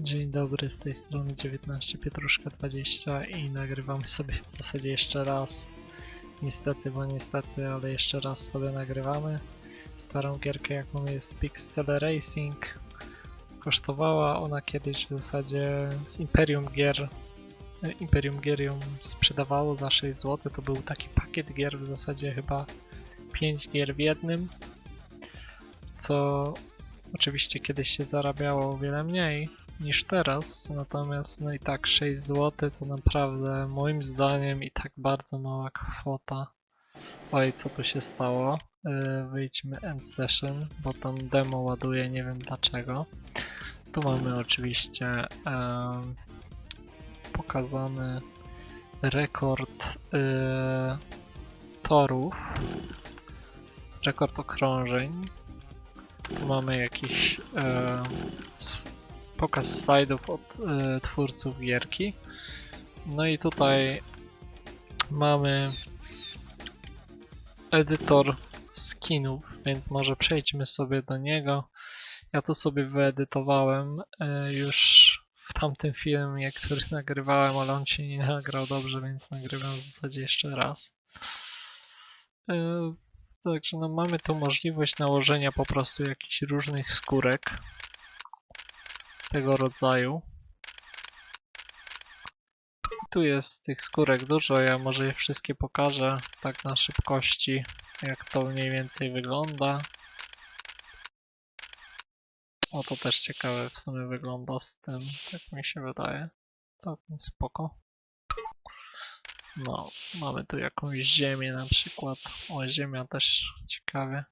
Dzień dobry, z tej strony 19 Pietruszka 20 i nagrywamy sobie w zasadzie jeszcze raz. Niestety, bo niestety, ale jeszcze raz sobie nagrywamy. Starą gierkę jaką jest Pixel Racing. Kosztowała ona kiedyś w zasadzie z Imperium Gier. Imperium Gier ją sprzedawało za 6 zł. To był taki pakiet gier, w zasadzie chyba 5 gier w jednym. Co oczywiście kiedyś się zarabiało o wiele mniej niż teraz, natomiast no i tak 6 zł to naprawdę moim zdaniem i tak bardzo mała kwota. Oj, co tu się stało? Yy, wyjdźmy end session, bo tam demo ładuje, nie wiem dlaczego. Tu mamy oczywiście em, pokazany rekord yy, torów, rekord okrążeń. Tu mamy jakiś e, s- pokaz slajdów od e, twórców gierki. No i tutaj mamy edytor skinów, więc może przejdźmy sobie do niego. Ja tu sobie wyedytowałem e, już w tamtym filmie, który nagrywałem, ale on się nie nagrał dobrze, więc nagrywam w zasadzie jeszcze raz. E, Także no mamy tu możliwość nałożenia po prostu jakichś różnych skórek tego rodzaju. Tu jest tych skórek dużo, ja może je wszystkie pokażę tak na szybkości, jak to mniej więcej wygląda. O, to też ciekawe w sumie wygląda z tym, tak mi się wydaje. Całkiem spoko. No, mamy tu jakąś ziemię na przykład. O, ziemia też ciekawie.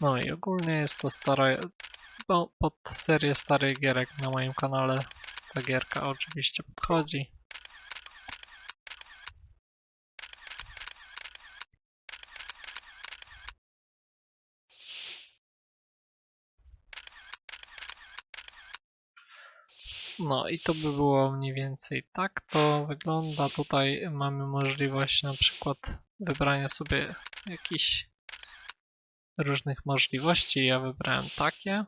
No i ogólnie jest to stara, no, pod serię starych gierek na moim kanale ta gierka oczywiście podchodzi. No i to by było mniej więcej tak to wygląda. Tutaj mamy możliwość na przykład wybrania sobie jakichś różnych możliwości. Ja wybrałem takie.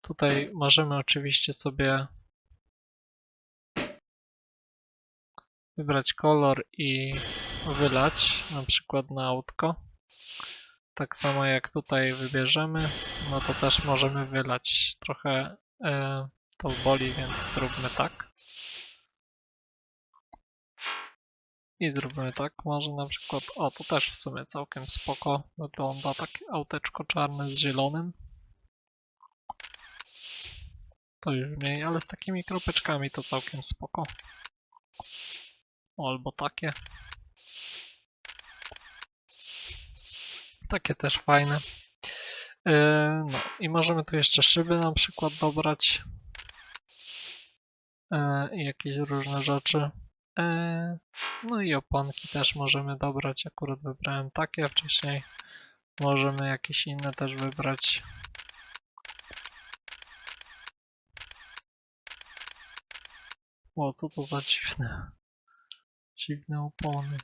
Tutaj możemy oczywiście sobie wybrać kolor i wylać na przykład na autko. Tak samo jak tutaj wybierzemy, no to też możemy wylać. Trochę e, to boli, więc zróbmy tak. I zróbmy tak, może na przykład, o to też w sumie całkiem spoko wygląda, takie auteczko czarne z zielonym. To już mniej, ale z takimi kropeczkami to całkiem spoko. Albo takie. Takie też fajne. Yy, no i możemy tu jeszcze szyby na przykład dobrać. Yy, I jakieś różne rzeczy. Yy, no i oponki też możemy dobrać. Akurat wybrałem takie wcześniej. Możemy jakieś inne też wybrać. O, co to za dziwne. Dziwne opony.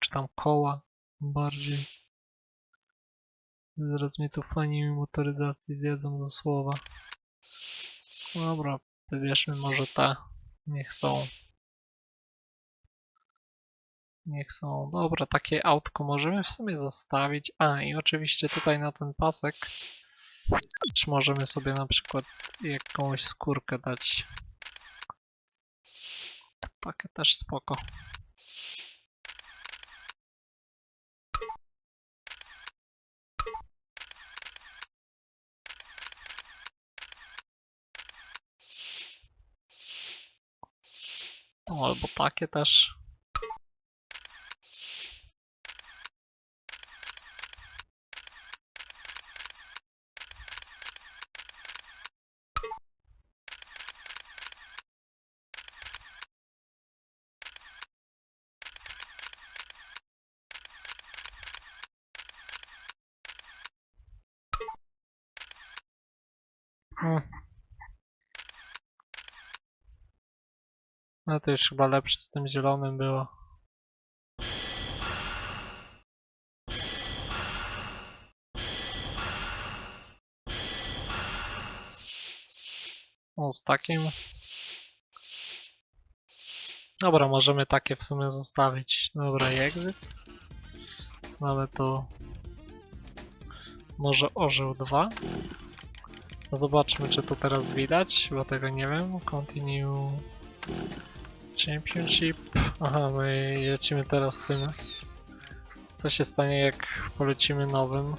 Czy tam koła bardziej. Zaraz mnie tu fani motoryzacji zjedzą do słowa. Dobra, wybierzmy może te. Niech są. Niech są. Dobra, takie autko możemy w sumie zostawić. A, i oczywiście tutaj na ten pasek też możemy sobie na przykład jakąś skórkę dać. Takie też spoko. Albo takie też. No to już chyba lepsze z tym zielonym było. O, z takim. Dobra, możemy takie w sumie zostawić. Dobra, exit. Mamy tu może orzeł 2. Zobaczmy, czy to teraz widać, bo tego nie wiem. Continue Championship. Aha, my lecimy teraz tym. Co się stanie, jak polecimy nowym?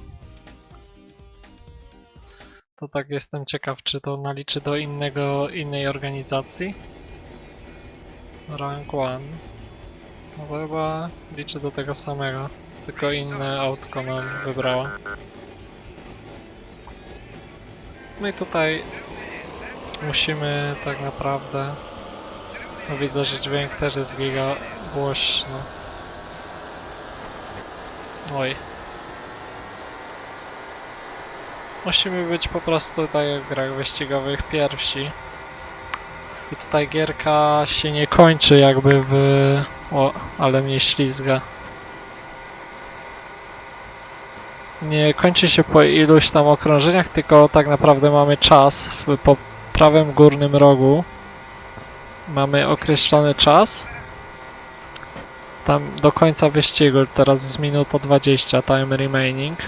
To tak jestem ciekaw, czy to naliczy do innego, innej organizacji. Rank 1. No to chyba liczy do tego samego, tylko inne autko nam wybrała. No i tutaj musimy tak naprawdę... No widzę, że dźwięk też jest giga głośno. Oj. Musimy być po prostu tak jak w grach wyścigowych pierwsi. I tutaj gierka się nie kończy jakby w... O, ale mnie ślizga. Nie kończy się po iluś tam okrążeniach, tylko tak naprawdę mamy czas w po prawym górnym rogu. Mamy określony czas. Tam do końca wyścigu, teraz jest minuta 20 time remaining.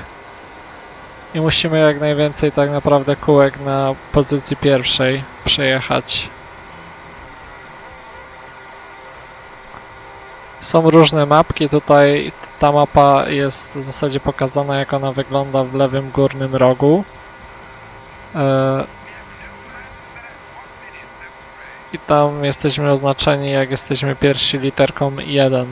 I musimy jak najwięcej tak naprawdę kółek na pozycji pierwszej przejechać. Są różne mapki, tutaj ta mapa jest w zasadzie pokazana jak ona wygląda w lewym górnym rogu. E, I tam jesteśmy oznaczeni jak jesteśmy pierwsi literką 1.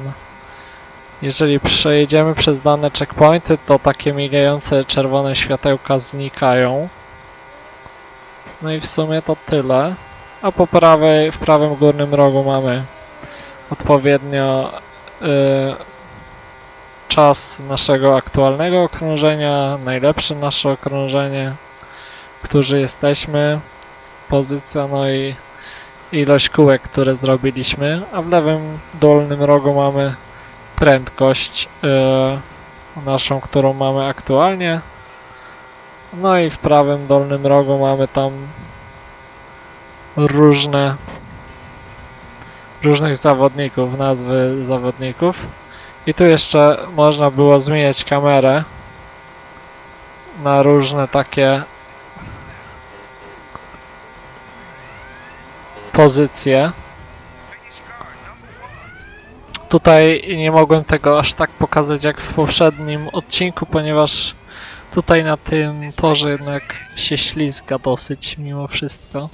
Jeżeli przejedziemy przez dane checkpointy, to takie migające czerwone światełka znikają. No i w sumie to tyle. A po prawej, w prawym górnym rogu mamy odpowiednio y, czas naszego aktualnego okrążenia, najlepsze nasze okrążenie, którzy jesteśmy, pozycja, no i ilość kółek, które zrobiliśmy, a w lewym dolnym rogu mamy prędkość y, naszą, którą mamy aktualnie. No i w prawym dolnym rogu mamy tam różne różnych zawodników, nazwy zawodników. I tu jeszcze można było zmieniać kamerę na różne takie pozycje. Tutaj nie mogłem tego aż tak pokazać jak w poprzednim odcinku, ponieważ tutaj na tym torze jednak się ślizga dosyć mimo wszystko.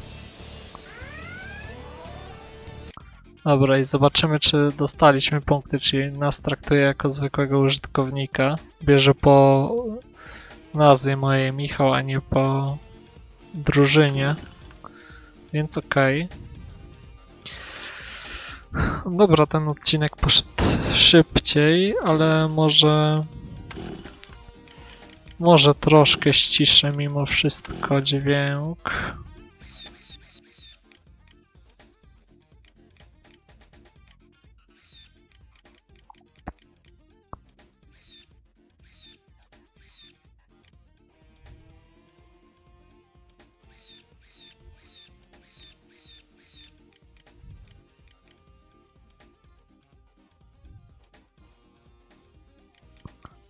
Dobra, i zobaczymy, czy dostaliśmy punkty, czyli nas traktuje jako zwykłego użytkownika. Bierze po nazwie mojej Michał, a nie po drużynie. Więc okej. Dobra, ten odcinek poszedł szybciej, ale może... Może troszkę ściszę mimo wszystko dźwięk.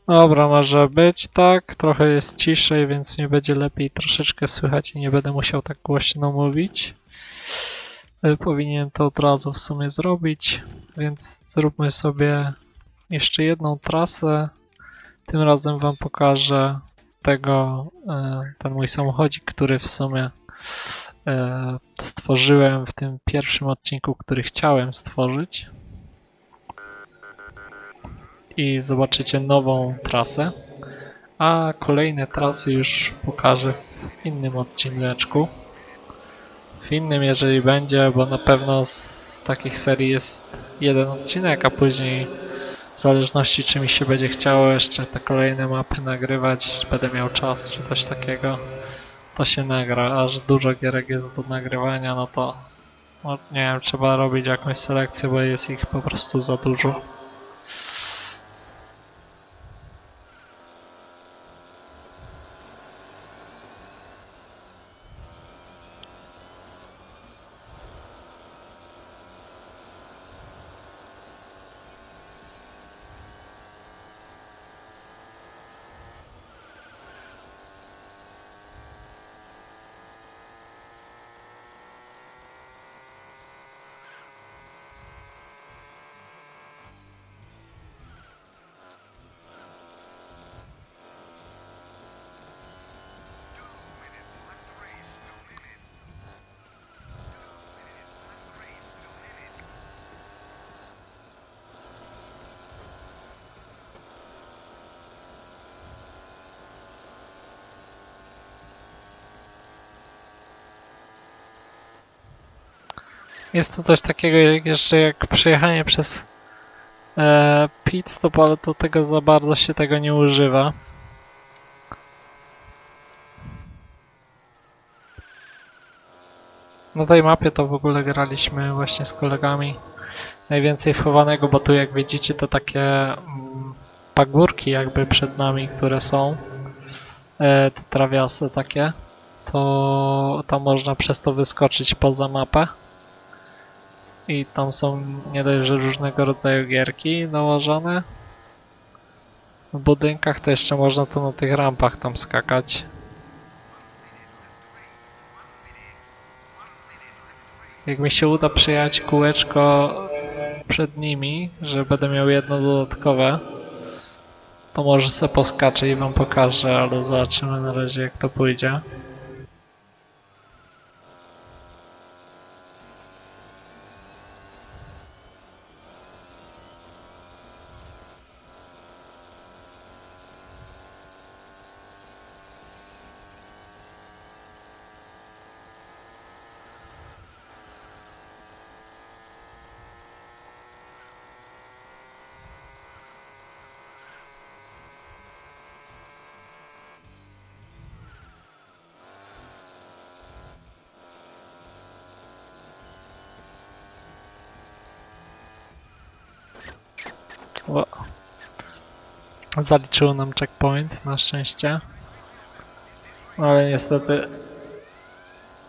Dobra, może być tak. Trochę jest ciszej, więc mnie będzie lepiej troszeczkę słychać i nie będę musiał tak głośno mówić. Y, Powinienem to od razu w sumie zrobić, więc zróbmy sobie jeszcze jedną trasę. Tym razem Wam pokażę tego, y, ten mój samochodzik, który w sumie y, stworzyłem w tym pierwszym odcinku, który chciałem stworzyć i zobaczycie nową trasę. A kolejne trasy już pokażę w innym odcineczku. W innym, jeżeli będzie, bo na pewno z, takich serii jest jeden odcinek, a później w zależności czy mi się będzie chciało jeszcze te kolejne mapy nagrywać, czy będę miał czas, czy coś takiego, to się nagra. Aż dużo gierek jest do nagrywania, no to No, nie wiem, trzeba robić jakąś selekcję, bo jest ich po prostu za dużo. Jest tu coś takiego jeszcze jak przejechanie przez e, pit stop, ale to tego za bardzo się tego nie używa. Na tej mapie to w ogóle graliśmy właśnie z kolegami. Najwięcej wchowanego, bo tu jak widzicie to takie mm, pagórki jakby przed nami, które są. E, te trawiasy takie. To tam można przez to wyskoczyć poza mapę. I tam są nie dość, że różnego rodzaju gierki nałożone. W budynkach to jeszcze można tu na tych rampach tam skakać. Jak mi się uda przejechać kółeczko przed nimi, że będę miał jedno dodatkowe, to może se poskaczę i wam pokażę, ale zobaczymy na razie jak to pójdzie. O. Zaliczyło nam checkpoint, na szczęście. Ale niestety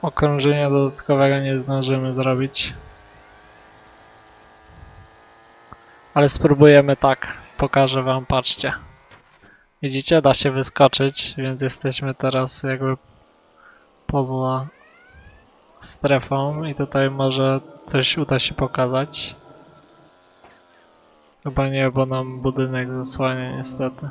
okrążenia dodatkowego nie zdążymy zrobić. Ale spróbujemy tak, pokażę wam, patrzcie. Widzicie, da się wyskoczyć, więc jesteśmy teraz jakby poza strefą i tutaj może coś uda się pokazać. Chyba nie, bo nam budynek zasłania niestety.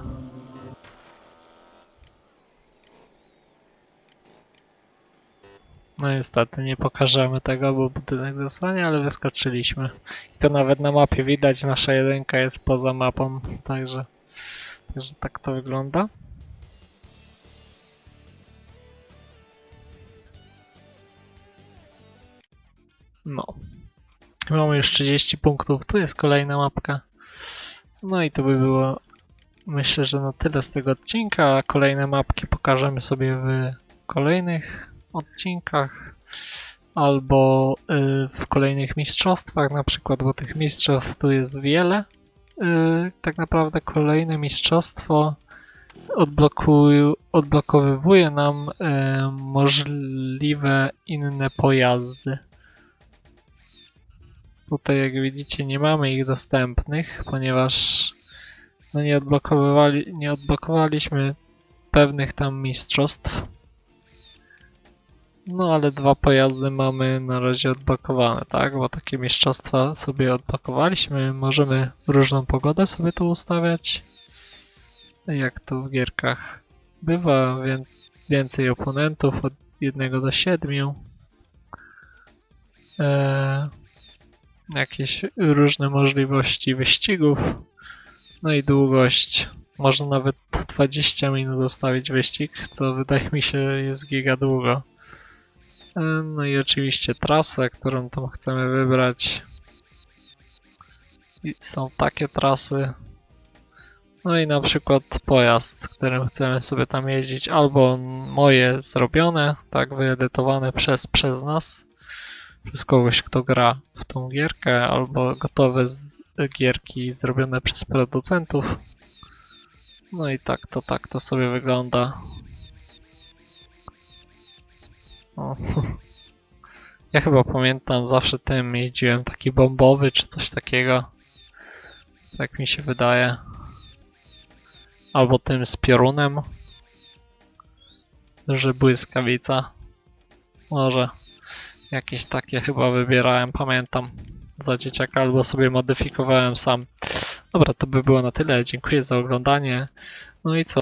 No niestety nie pokażemy tego, bo budynek zasłania, ale wyskoczyliśmy. I to nawet na mapie widać, nasza jedynka jest poza mapą, także, także tak to wygląda. No. Mamy już 30 punktów, tu jest kolejna mapka. No i to by było myślę, że na tyle z tego odcinka. Kolejne mapki pokażemy sobie w kolejnych odcinkach albo y, w kolejnych mistrzostwach na przykład, bo tych mistrzostw tu jest wiele. Y, tak naprawdę kolejne mistrzostwo odblokuj, odblokowywuje nam y, możliwe inne pojazdy. Tutaj jak widzicie nie mamy ich dostępnych, ponieważ no nie, odblokowywali, nie odblokowaliśmy pewnych tam mistrzostw. No ale dwa pojazdy mamy na razie odblokowane, tak? Bo takie mistrzostwa sobie odblokowaliśmy. Możemy różną pogodę sobie tu ustawiać. Jak to w gierkach bywa, wię więcej oponentów od 1 do 7. Eee, jakieś różne możliwości wyścigów. No i długość. Można nawet 20 minut ustawić wyścig, co wydaje mi się jest giga długo. E, No i oczywiście trasę, którą tam chcemy wybrać. I są takie trasy. No i na przykład pojazd, którym chcemy sobie tam jeździć, albo moje zrobione, tak wyedytowane przez, przez nas, przez kogoś, kto gra w tą gierkę, albo gotowe gierki zrobione przez producentów. No i tak to tak to sobie wygląda. O. Ja chyba pamiętam, zawsze tym jeździłem taki bombowy czy coś takiego. Tak mi się wydaje. Albo tym z piorunem. Że błyskawica. Może jakieś takie chyba wybierałem, pamiętam. Za dzieciaka albo sobie modyfikowałem sam. Dobra, to by było na tyle. Dziękuję za oglądanie. No i co?